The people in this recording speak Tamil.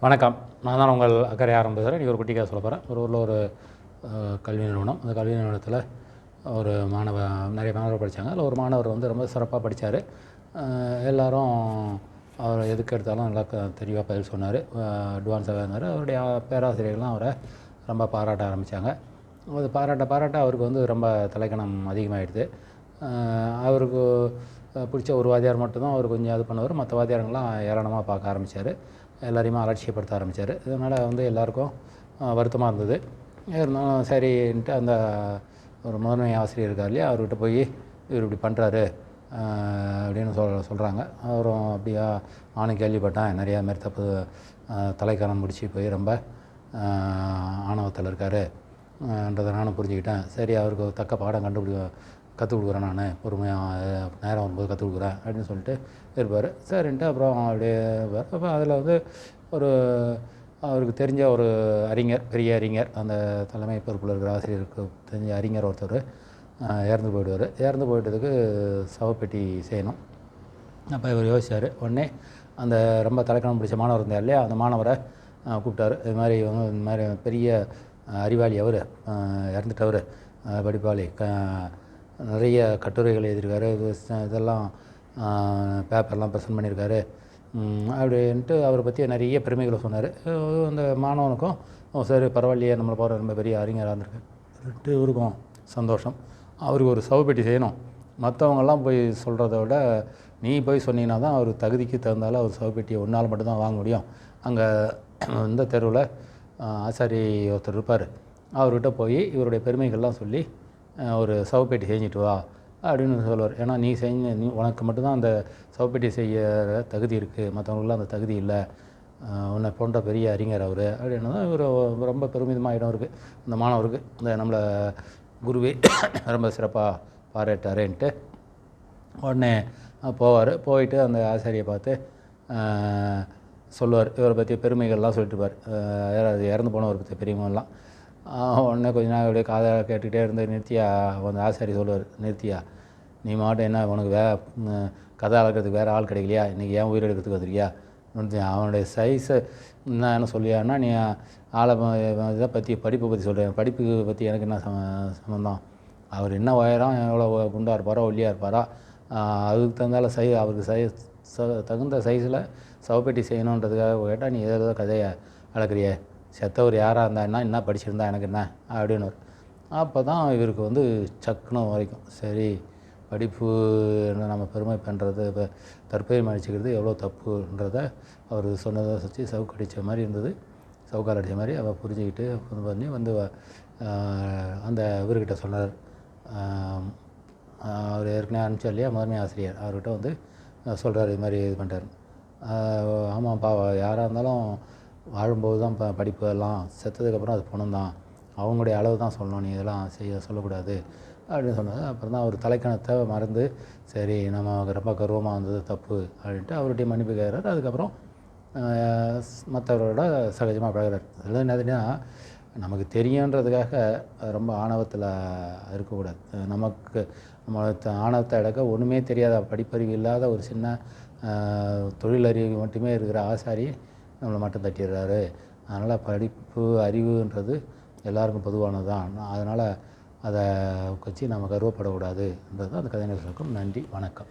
வணக்கம். நான் தான் உங்கள் அக்கறை ஆரம்பிக்கிறேன் இன்றைக்கி ஒரு குட்டி கதை சொல்ல போகிறேன் ஒரு ஊரில் ஒரு கல்வி நிறுவனம். அந்த கல்வி நிறுவனத்தில் ஒரு மாணவ நிறைய மாணவர் படித்தாங்க அதில் ஒரு மாணவர் வந்து ரொம்ப சிறப்பாக படித்தார் எல்லோரும் அவர் எதுக்கு எடுத்தாலும் நல்லா க- தெளிவாக பதில் சொன்னார். அட்வான்ஸாக இருந்தார். அவருடைய பேராசிரியர்கள்லாம் அவரை ரொம்ப பாராட்ட ஆரம்பித்தாங்க அது பாராட்ட பாராட்ட அவருக்கு வந்து ரொம்ப தலைக்கணம் அதிகமாகிடுது அவருக்கு பிடிச்ச ஒரு வாத்தியார் மட்டும்தான் அவர் கொஞ்சம் இது பண்ணுவார். மற்ற வாத்தியாரங்களாம் ஏராளமாக பார்க்க ஆரம்பித்தார் எல்லாரையுமே அலட்சியப்படுத்த ஆரம்பித்தார் இதனால் வந்து எல்லாருக்கும் வருத்தமாக இருந்தது. இருந்தாலும் சரின்ட்டு அந்த ஒரு முதன்மை ஆசிரியர் இருக்கார் இல்லையா அவர்கிட்ட போய் இவர் இப்படி பண்ணுறாரு அப்படின்னு சொல் சொல்கிறாங்க அவரும் அப்படியா நானும் கேள்விப்பட்டேன். நிறையா மாரி தப்பு அஹ், முடித்து முடிச்சு போய் ரொம்ப ஆணவத்தில் இருக்கார். என்றதை நானும் புரிஞ்சுக்கிட்டேன். சரி அவருக்கு ஒரு தக்க பாடம் கண்டுபிடி கற்றுக் கொடுக்குறேன் நான் பொறுமையாக நேரம் வரும்போது கற்றுக் கொடுக்குறேன் அப்படின்னு சொல்லிட்டு இருப்பார். சரின்ட்டு அப்புறம் அப்படியே இருப்பார். அப்போ அதில் வந்து ஒரு அவருக்கு தெரிஞ்ச ஒரு அறிஞர் பெரிய அறிஞர் அந்த தலைமை பொறுப்பில் இருக்கிற ஆசிரியருக்கு தெரிஞ்ச அறிஞர் ஒருத்தர் இறந்து போயிடுவார். இறந்து போயிட்டதுக்கு சவப்பெட்டி செய்யணும். அப்போ இவர் யோசிச்சார் உடனே அந்த ரொம்ப தலைக்கணம் பிடிச்ச மாணவர் இருந்தார் இல்லையா அந்த மாணவரை கூப்பிட்டாரு. இது மாதிரி இவங்க இந்த மாதிரி பெரிய அறிவாளி அவர் இறந்துட்டவர் படிப்பாளி க நிறைய கட்டுரைகள் எழுதியிருக்காரு. இது இதெல்லாம் பேப்பர்லாம் ப்ரெசென்ட் பண்ணியிருக்காரு. அப்படின்ட்டு அவரை பற்றி நிறைய பெருமைகளை சொன்னார். அந்த மாணவனுக்கும் சரி பரவாயில்லையே நம்மளை போகிற ரொம்ப பெரிய அறிஞராக இருந்திருக்கு இவருக்கும் சந்தோஷம். அவருக்கு ஒரு சவப்பெட்டி செய்யணும். மற்றவங்கெல்லாம் போய் சொல்கிறத விட நீ போய் சொன்னீங்கன்னா தான் அவர் தகுதிக்கு தகுந்தால அவர் சவப்பெட்டியை ஒன்றால் மட்டும்தான் வாங்க முடியும். அங்கே இந்த தெருவில் ஆசாரி ஒருத்தர் இருப்பார். அவர்கிட்ட போய் இவருடைய பெருமைகள்லாம் சொல்லி ஒரு சவப்பேட்டி செஞ்சுட்டு வா அப்படின்னு சொல்லுவார். ஏன்னா நீ செஞ்ச நீ உனக்கு மட்டும்தான் அந்த சவப்பேட்டி செய்ய தகுதி இருக்குது மற்றவங்களுக்குலாம் அந்த தகுதி இல்லை. உன்னை போன்ற பெரிய அறிஞர் அவர் அப்படின்னு தான் இவர் ரொம்ப பெருமிதமாகிடும் இருக்குது இந்த மாணவருக்கு இந்த நம்மளை குருவே ரொம்ப சிறப்பாக பாராட்டாரேன்ட்டு உடனே போவார். போயிட்டு அந்த ஆசிரியை பார்த்து சொல்லுவார். இவரை பற்றி பெருமைகள்லாம் சொல்லிட்டு இருப்பார். யாராவது இறந்து போனவரை பற்றி பெரியவங்கலாம் உடனே கொஞ்ச நேரம் அப்படியே காதை கேட்டுக்கிட்டே இருந்து நிறுத்தியா அந்த ஆசாரி சொல்லுவார் நிறுத்தியா? நீ மாட்டும் என்ன உனக்கு வே கதை அளக்கிறதுக்கு வேறு ஆள் கிடைக்கலையா? இன்றைக்கி ஏன் உயிர் எடுக்கிறதுக்கு வந்துருக்கியா? அவனுடைய சைஸை என்ன என்ன சொல்லியான்னா நீ ஆளை இதை பற்றி படிப்பை பற்றி சொல்கிறேன் படிப்பு பற்றி எனக்கு என்ன சம சம்மந்தம் அவர் என்ன உயரம் எவ்வளோ குண்டாக இருப்பாரோ ஒல்லியாக இருப்பாரா? அதுக்கு தகுந்தால சை அவருக்கு சை ச- தகுந்த சைஸில் சவப்பெட்டி செய்யணுன்றதுக்காக கேட்டால் நீ ஏதோ கதையை அளக்குறியே. செத்தவர் யாராக இருந்தா என்ன என்ன படிச்சிருந்தா எனக்கு என்ன அப்படின்னு அப்போ தான் இவருக்கு வந்து சக்குனம் வரைக்கும் சரி படிப்பு என்ன நம்ம பெருமை பண்ணுறது இப்போ தற்பெருமை அடிச்சுக்கிறது எவ்வளோ தப்புன்றத அவர் சொன்னதை வச்சு சவுக்கு அடித்த மாதிரி இருந்தது. சவுக்கால் அடித்த மாதிரி அவள் புரிஞ்சுக்கிட்டு இது பண்ணி வந்து அந்த இவர்கிட்ட சொன்னார். அவர் ஏற்கனவே அனுப்பிச்சா இல்லையா முதன்மை ஆசிரியர். அவர்கிட்ட வந்து சொல்கிறார் இது மாதிரி இது பண்ணுறாரு ஆமாம்ப்பா யாராக இருந்தாலும் வாழும்போது தான் இப்போ படிப்பு எல்லாம் செத்ததுக்கப்புறம் அது பணம் தான் அவங்களுடைய அளவு தான் சொல்லணும் நீ இதெல்லாம் செய்ய சொல்லக்கூடாது அப்படின்னு சொன்னது. அப்புறம் தான் அவர் தலைக்கணத்தை மறந்து சரி நம்ம ரொம்ப கர்வமாக வந்தது தப்பு அப்படின்ட்டு அவர்கிட்ட மன்னிப்பு கேட்குறாரு அதுக்கப்புறம் மற்றவரோட சகஜமாக பழகிறார். அதில் என்னதுன்னா நமக்கு தெரியுன்றதுக்காக ரொம்ப ஆணவத்தில் இருக்கக்கூடாது. நமக்கு நம்ம ஆணவத்தை அடக்க ஒன்றுமே தெரியாத படிப்பறிவு இல்லாத ஒரு சின்ன தொழிலறிவு மட்டுமே இருக்கிற ஆசாரி நம்மளை மட்டும் தட்டிடுறாரு. அதனால் படிப்பு அறிவுன்றது எல்லாருக்கும் பொதுவானது தான் அதனால் அதை வச்சு நம்ம கர்வப்படக்கூடாதுன்றது தான் அந்த கதைஞர்களுக்கும் நன்றி வணக்கம்.